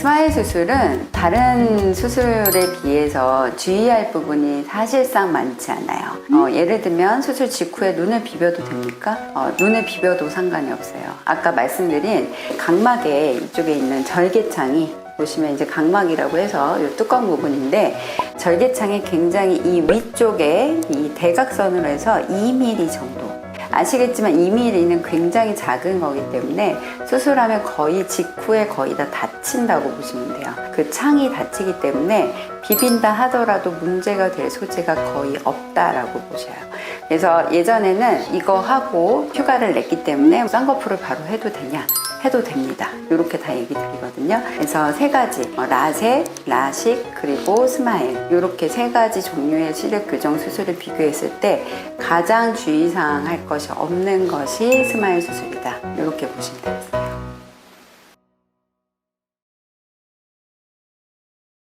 스마일 수술은 다른 수술에 비해서 주의할 부분이 사실상 많지 않아요. 어, 예를 들면 수술 직후에 눈을 비벼도 됩니까? 어, 눈을 비벼도 상관이 없어요. 아까 말씀드린 각막에 이쪽에 있는 절개창이 보시면 이제 각막이라고 해서 이 뚜껑 부분인데 절개창이 굉장히 이 위쪽에 이 대각선으로 해서 2mm 정도 아시겠지만 2mm는 굉장히 작은 거기 때문에 수술하면 거의 직후에 거의 다 다친다고 보시면 돼요. 그 창이 다치기 때문에 비빈다 하더라도 문제가 될 소재가 거의 없다라고 보셔요. 그래서 예전에는 이거 하고 휴가를 냈기 때문에 쌍꺼풀을 바로 해도 되냐? 해도 됩니다. 이렇게 다 얘기 드리거든요. 그래서 세 가지 어, 라섹, 라식 그리고 스마일 이렇게 세 가지 종류의 시력 교정 수술을 비교했을 때 가장 주의사항 할 것이 없는 것이 스마일 수술이다. 이렇게 보시면 되겠습니다.